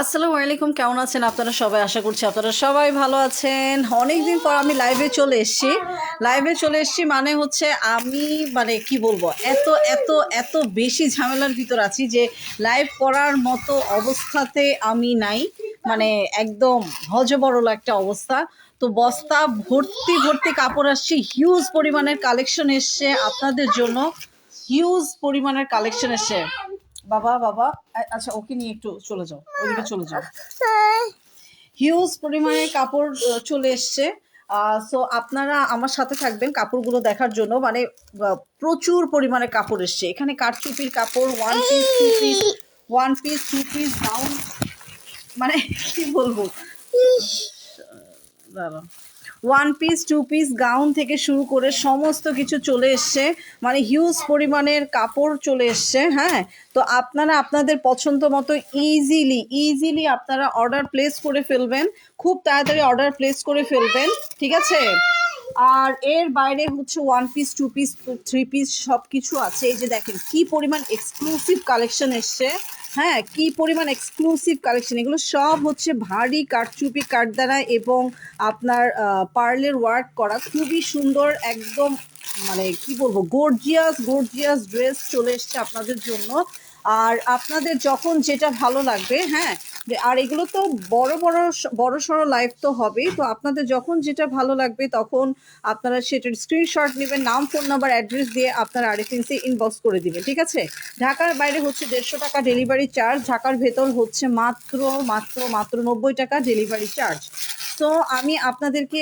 আসসালামু আলাইকুম, কেমন আছেন আপনারা সবাই? আশা করছি আপনারা সবাই ভালো আছেন। অনেক দিন পর আমি লাইভে চলে এসেছি। লাইভে চলে এসেছি মানে হচ্ছে আমি মানে কি বলব, এত এত এত বেশি ঝামেলার ভিতর আছি যে লাইভ করার মতো অবস্থাতে আমি নাই। মানে একদম হজবরল একটা অবস্থা। তো বস্তা ভর্তি ভর্তি কাপড় আসছে হিউজ পরিমাণের কালেকশন এসছে আপনাদের জন্য। হিউজ পরিমাণের কালেকশন এসছে। বাবা বাবা আচ্ছা ওকে নিয়ে একটু চলে যাও ওদিকে চলে যাও। হিউজ পরিমাণে কাপড় চলে এসছে। সো আপনারা আমার সাথে থাকবেন কাপড়গুলো দেখার জন্য। মানে প্রচুর পরিমাণে কাপড় এসছে। এখানে কাঠচুপির কাপড় one piece two piece one piece two piece down মানে কি বলব? দাঁড়াও। One piece two piece gown থেকে শুরু করে সমস্ত কিছু চলে এসছে। মানে হিউজ পরিমাণের কাপড় চলে এসছে হ্যাঁ? তো আপনারা আপনাদের পছন্দ মতো ইজিলি ইজিলি আপনারা অর্ডার প্লেস করে ফেলবেন। খুব তাড়াতাড়ি অর্ডার প্লেস করে ফেলবেন, ঠিক আছে? আর এর বাইরে হচ্ছে one piece two piece three piece সব কিছু আছে। এই যে দেখেন, কি পরিমাণ এক্সক্লুসিভ কালেকশন এসছে। হ্যাঁ কি পরিমাণ এক্সক্লুসিভ কালেকশন এগুলো সব হচ্ছে ভারী কাঠচুপি, কাঠদানা এবং আপনার পার্লের ওয়ার্ক করা। খুবই সুন্দর, একদম মানে কি বলব গর্জিয়াস গর্জিয়াস ড্রেস চলে এসছে আপনাদের জন্য। আর আপনাদের যখন যেটা ভালো লাগবে হ্যাঁ আর এগুলো তো বড় বড় বড় সড়ো লাইভ তো হবেই। তো আপনাদের যখন যেটা ভালো লাগবে, তখন আপনারা সেটার স্ক্রিনশট নেবেন, নাম ফোন নাম্বার অ্যাড্রেস দিয়ে আপনারা আরএফএনসি ইনবক্স করে দিবেন, ঠিক আছে? ঢাকার বাইরে হচ্ছে দেড়শো টাকা ডেলিভারি চার্জ ঢাকার ভেতর হচ্ছে মাত্র মাত্র মাত্র নব্বই টাকা ডেলিভারি চার্জ তো আমি আপনাদেরকে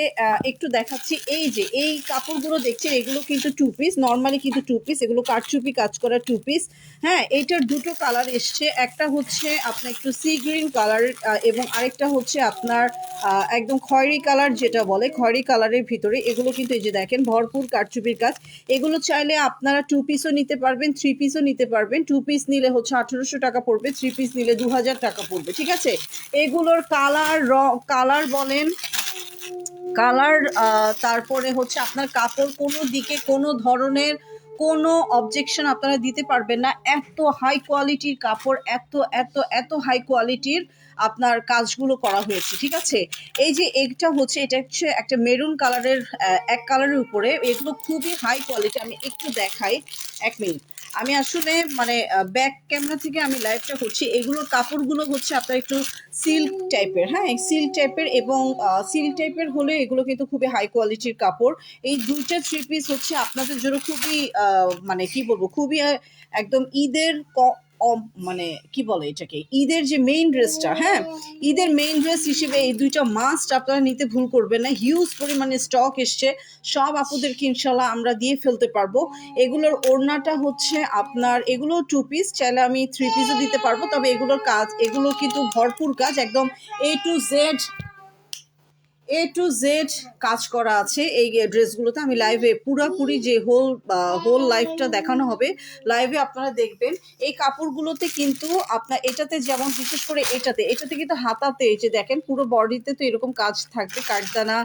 একটু দেখাচ্ছি এই যে, এই কাপড়গুলো দেখছেন, এগুলো কিন্তু টু পিস নর্মালি কিন্তু টু পিস এগুলো কারচুপি কাজ করা টু পিস হ্যাঁ এইটার দুটো কালার এসছে, একটা হচ্ছে আপনার একটু সি গ্রিন কালার এবং আরেকটা হচ্ছে আপনার একদম খয়েরি কালার যেটা বলে, খয়েরি কালারের ভিতরে। এগুলো কিন্তু এই যে দেখেন, ভরপুর কারচুপির কাজ। এগুলো চাইলে আপনারা টু পিসও নিতে পারবেন থ্রি পিসও নিতে পারবেন। টু পিস নিলে হচ্ছে আঠেরোশো টাকা পড়বে থ্রি পিস নিলে দু হাজার টাকা পড়বে, ঠিক আছে? এগুলোর কালার রং কালার বলেন কালার তারপরে হচ্ছে আপনার কাপড় কোনো দিকে কোনো ধরনের কোনো অবজেকশন আপনারা দিতে পারবেন না। এত হাই কোয়ালিটির কাপড়, এত এত এত হাই কোয়ালিটির আপনার কাজগুলো করা হয়েছে, ঠিক আছে? এই যে এটা হচ্ছে এটা হচ্ছে একটা মেরুন কালারের এক কালারের উপরে। এগুলো খুবই হাই কোয়ালিটি আমি একটু দেখাই, এক মিনিট আমি আসলে মানে ব্যাক ক্যামেরা থেকে আমি লাইভটা করছি। এগুলোর কাপড়গুলো হচ্ছে আপনার একটু সিল্ক টাইপের হ্যাঁ? সিল্ক টাইপের এবং সিল্ক টাইপের হলে এগুলো কিন্তু খুবই হাই কোয়ালিটির কাপড়। এই দুইটা থ্রি পিস হচ্ছে আপনাদের জন্য খুবই মানে কি বলব? খুবই একদম ঈদের মানে কি বলে এটাকে? ঈদের যে মেইন ড্রেসটা হ্যাঁ? ঈদের মেইন ড্রেস হিসেবে এই দুইটা মাস্ট আপনারা নিতে ভুল করবেন না। হিউজ পরিমাণে স্টক এসছে। সব আপুদেরকে ইনশাল্লাহ আমরা দিয়ে ফেলতে পারব। এগুলোর ওড়নাটা হচ্ছে আপনার, এগুলো টু পিস চাইলে আমি থ্রি পিসও দিতে পারব। তবে এগুলোর কাজ, এগুলো কিন্তু ভরপুর কাজ। একদম A to Z A to Z কাজ করা আছে এই ড্রেসগুলোতে আমি লাইভে পুরাপুরি যে হোল হোল লাইফটা দেখানো হবে লাইভে আপনারা দেখবেন। এই কাপড়গুলোতে কিন্তু আপনার এটাতে যেমন, বিশেষ করে এটাতে এটাতে কিন্তু হাতাতে যে দেখেন, পুরো বডিতে তো এরকম কাজ থাকবে। কাঠদানা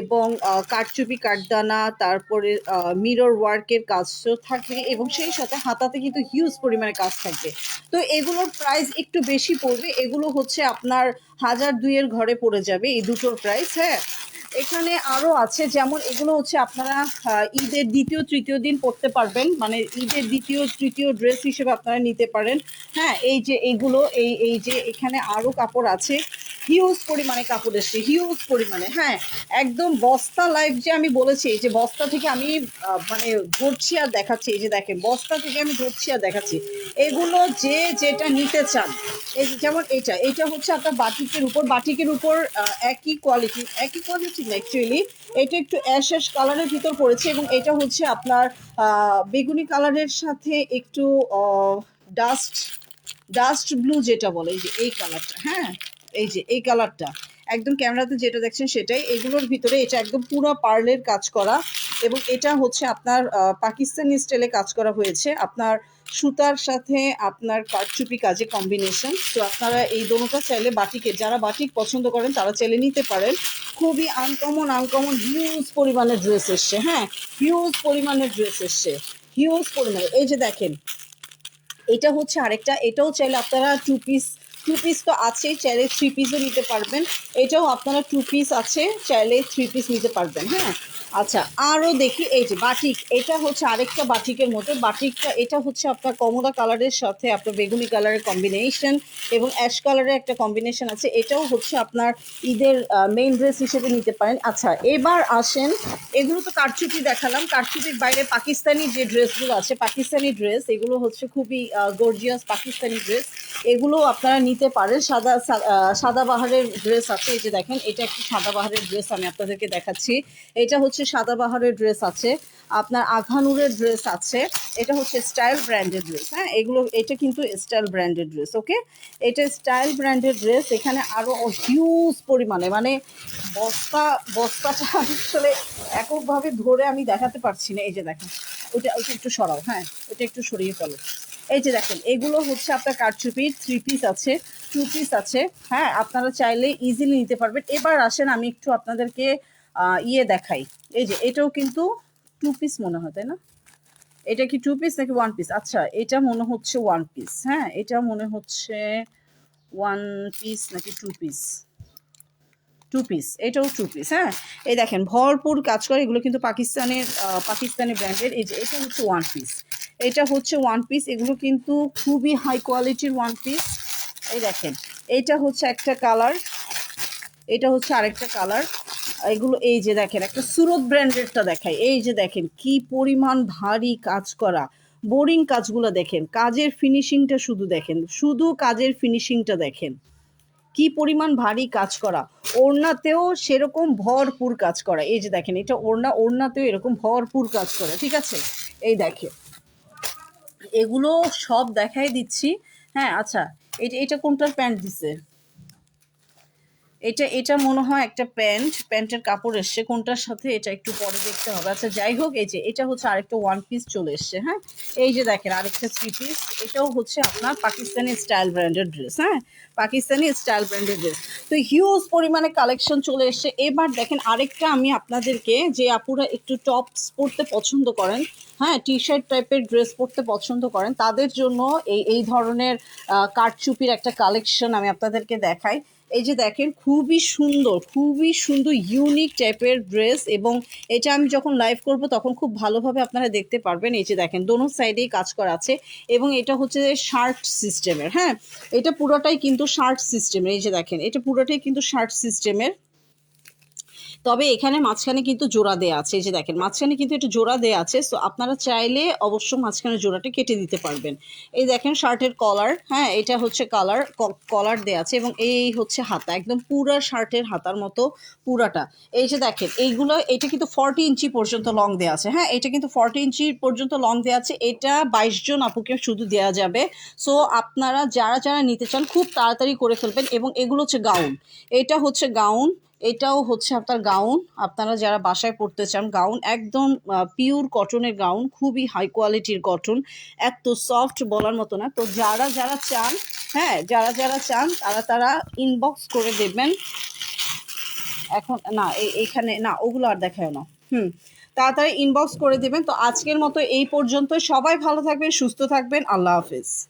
এবং কাঠচুপি, কাঠদানা, তারপরে মিরর ওয়ার্কের কাজও থাকবে এবং সেই সাথে হাতাতে কিন্তু হিউজ পরিমাণে কাজ থাকবে। তো এগুলোর প্রাইস একটু বেশি পড়বে। এগুলো হচ্ছে আপনার হাজার দুইয়ের ঘরে পড়ে যাবে এই দুটোর প্রাইস হ্যাঁ? এখানে আরও আছে, যেমন এগুলো হচ্ছে আপনারা ঈদের দ্বিতীয়, তৃতীয় দিন পড়তে পারবেন। মানে ঈদের দ্বিতীয়, তৃতীয় ড্রেস হিসেবে আপনারা নিতে পারেন। হ্যাঁ এই যে এগুলো, এই এই যে এখানে আরও কাপড় আছে। হিউজ পরিমাণে কাপড় এসছে, হিউজ পরিমাণে হ্যাঁ একদম বস্তা লাইফ যে আমি বলেছি যে বস্তা থেকে আমি মানে ধরছি আর দেখাচ্ছি, এই যে দেখেন, বস্তা থেকে আমি ধরছি আর দেখাচ্ছি, এগুলো যে যেটা নিতে চান, এই যেমন এটা এটা হচ্ছে আপনার বাটিকের উপর বাটিকের উপর একই কোয়ালিটি একই কোয়ালিটি না অ্যাকচুয়ালি এটা একটু অ্যাশ অ্যাশ কালারের ভিতর পড়েছে এবং এটা হচ্ছে আপনার বেগুনি কালারের সাথে একটু ডাস্ট ডাস্ট ব্লু যেটা বলে যে এই কালারটা হ্যাঁ। এই যে, এই কালারটা একদম ক্যামেরাতে যেটা দেখছেন সেটাই। এগুলোর ভিতরে এটা একদম পুরো পার্লের কাজ করা এবং এটা হচ্ছে আপনার পাকিস্তানি স্টাইলে কাজ করা হয়েছে। আপনার সুতার সাথে আপনার কারচুপি কাজে কম্বিনেশন তো আপনারা এই দোনোটা চাইলে বাটিকে, যারা বাটিক পছন্দ করেন, তারা চাইলে নিতে পারেন। খুবই আনকমন আনকমন হিউজ পরিমাণের ড্রেস এসছে হ্যাঁ? হিউজ পরিমাণের ড্রেস এসছে। হিউজ পরিমাণে এই যে দেখেন, এটা হচ্ছে আরেকটা, এটাও চাইলে আপনারা টু পিস টু পিস তো আছেই, চাইলে থ্রি পিসও নিতে পারবেন। এটাও আপনারা টু পিস আছে, চাইলে থ্রি পিস নিতে পারবেন হ্যাঁ? আচ্ছা আরও দেখি, এই যে বাটিক এটা হচ্ছে আরেকটা বাটিকের মতো। বাটিকটা এটা হচ্ছে আপনার কমলা কালারের সাথে আপনার বেগুনি কালারের কম্বিনেশন এবং অ্যাশ কালারের একটা কম্বিনেশন আছে। এটাও হচ্ছে আপনার ঈদের মেইন ড্রেস হিসেবে নিতে পারেন। আচ্ছা এবার আসেন, এগুলো তো কারচুপি দেখালাম। কারচুপির বাইরে পাকিস্তানি যে ড্রেসগুলো আছে, পাকিস্তানি ড্রেস এগুলো হচ্ছে খুবই গর্জিয়াস পাকিস্তানি ড্রেস এগুলো আপনারা নিতে পারেন। সাদা, সা- সাদা বাহারের ড্রেস আছে। এই যে দেখেন, এটা একটি সাদা বাহারের ড্রেস আমি আপনাদেরকে দেখাচ্ছি। এটা হচ্ছে সাদা বাহারের ড্রেস আছে। আপনার আঘানুরের ড্রেস আছে। এটা হচ্ছে স্টাইল ব্র্যান্ডের ড্রেস হ্যাঁ? এগুলো, এটা কিন্তু স্টাইল ব্র্যান্ডের ড্রেস ওকে এটা স্টাইল ব্র্যান্ডের ড্রেস এখানে আরও হিউজ পরিমাণে মানে বস্তা, বস্তাটা আসলে এককভাবে ধরে আমি দেখাতে পারছি না। এই যে দেখেন ওটা ওটা একটু সরাও হ্যাঁ? ওটা একটু সরিয়ে ফেলো। এই যে দেখেন, এগুলো হচ্ছে আপনার কারচুপি থ্রি পিস আছে টু পিস আছে। হ্যাঁ আপনারা চাইলে ইজিলি নিতে পারবেন। এবার আসেন, আমি একটু আপনাদেরকে ইয়ে দেখাই। এই যে, এটাও কিন্তু টু পিস মনে হয়, তাই না? এটা কি টু পিস নাকি ওয়ান পিস আচ্ছা এটা মনে হচ্ছে ওয়ান পিস হ্যাঁ এটা মনে হচ্ছে ওয়ান পিস নাকি টু পিস টু পিস এটাও টু পিস হ্যাঁ? এই দেখেন, ভরপুর কাজ করে, এগুলো কিন্তু পাকিস্তানের পাকিস্তানি ব্র্যান্ডের এই যে, এটা হচ্ছে ওয়ান পিস এটা হচ্ছে ওয়ান পিস এগুলো কিন্তু খুবই হাই কোয়ালিটির ওয়ান পিস এই দেখেন এইটা হচ্ছে একটা কালার এটা হচ্ছে আরেকটা কালার এগুলো এই যে দেখেন, একটা সুরত ব্র্যান্ডেডটা দেখায় এই যে দেখেন, কি পরিমাণ ভারী কাজ করা। বোরিং কাজগুলো দেখেন, কাজের ফিনিশিংটা শুধু দেখেন, শুধু কাজের ফিনিশিংটা দেখেন। কি পরিমাণ ভারী কাজ করা। ওড়নাতেও সেরকম ভরপুর কাজ করা। এই যে দেখেন, এটা ওড়না, ওড়নাতেও এরকম ভরপুর কাজ করা, ঠিক আছে? এই দেখে এগুলো সব দেখাই দিচ্ছি। হ্যাঁ আচ্ছা এটা এটা কোনটার প্যান্ট দিছে? এটা এটা মনে হয় একটা প্যান্ট, প্যান্টের কাপড় এসছে কোনটার সাথে, এটা একটু পরে দেখতে হবে। আচ্ছা যাই হোক, এই যে, এটা হচ্ছে আরেকটা ওয়ান পিস চলে এসছে হ্যাঁ? এই যে দেখেন, আরেকটা থ্রি পিস এটাও হচ্ছে আপনার পাকিস্তানি স্টাইল ব্র্যান্ডের ড্রেস হ্যাঁ? পাকিস্তানি স্টাইল ব্র্যান্ডের ড্রেস তো হিউজ পরিমাণে কালেকশন চলে এসছে। এবার দেখেন, আরেকটা আমি আপনাদেরকে, যে আপুরা একটু টপস পরতে পছন্দ করেন হ্যাঁ টি শার্ট টাইপের ড্রেস পরতে পছন্দ করেন, তাদের জন্য এই এই ধরনের কাঠচুপির একটা কালেকশন আমি আপনাদেরকে দেখাই। এই যে দেখেন, খুবই সুন্দর খুবই সুন্দর ইউনিক টাইপের ড্রেস এবং এটা আমি যখন লাইভ করব তখন খুব ভালোভাবে আপনারা দেখতে পারবেন। এই যে দেখেন, দোনো সাইডেই কাজ করা আছে এবং এটা হচ্ছে শার্ট সিস্টেমের হ্যাঁ? এটা পুরোটাই কিন্তু শার্ট সিস্টেমের এই যে দেখেন, এটা পুরোটাই কিন্তু শার্ট সিস্টেমের তবে এখানে মাঝখানে কিন্তু জোড়া দেয়া আছে। এই যে দেখেন, মাঝখানে কিন্তু একটু জোড়া দেয়া আছে। সো আপনারা চাইলে অবশ্য মাঝখানে জোড়াটা কেটে দিতে পারবেন। এই দেখেন শার্টের কলার হ্যাঁ এটা হচ্ছে কালার কলার দেয়া আছে এবং এই হচ্ছে হাতা, একদম পুরা শার্টের হাতার মতো পুরাটা। এই যে দেখেন, এইগুলো, এটা কিন্তু ফর্টি ইঞ্চি পর্যন্ত লং দেওয়া আছে। হ্যাঁ এটা কিন্তু ফর্টি ইঞ্চি পর্যন্ত লং দেওয়া আছে। এটা বাইশ জন আপুকে শুধু দেওয়া যাবে। সো আপনারা যারা যারা নিতে চান, খুব তাড়াতাড়ি করে ফেলবেন এবং এগুলো হচ্ছে গাউন এটা হচ্ছে গাউন এটাও হচ্ছে আপনার গাউন। আপনারা যারা বাসায় পড়তে চান, গাউন একদম পিওর কটনের গাউন, খুবই হাই কোয়ালিটির কটন এত সফট বলার মতো না। তো যারা যারা চান হ্যাঁ যারা যারা চান, তারা তারা ইনবক্স করে দেবেন। এখন, না এই- এইখানে না, ওগুলো আর দেখায় না। হুম, তাড়াতাড়ি ইনবক্স করে দেবেন। তো আজকের মতো এই পর্যন্ত সবাই ভালো থাকবেন, সুস্থ থাকবেন। আল্লাহ হাফিজ।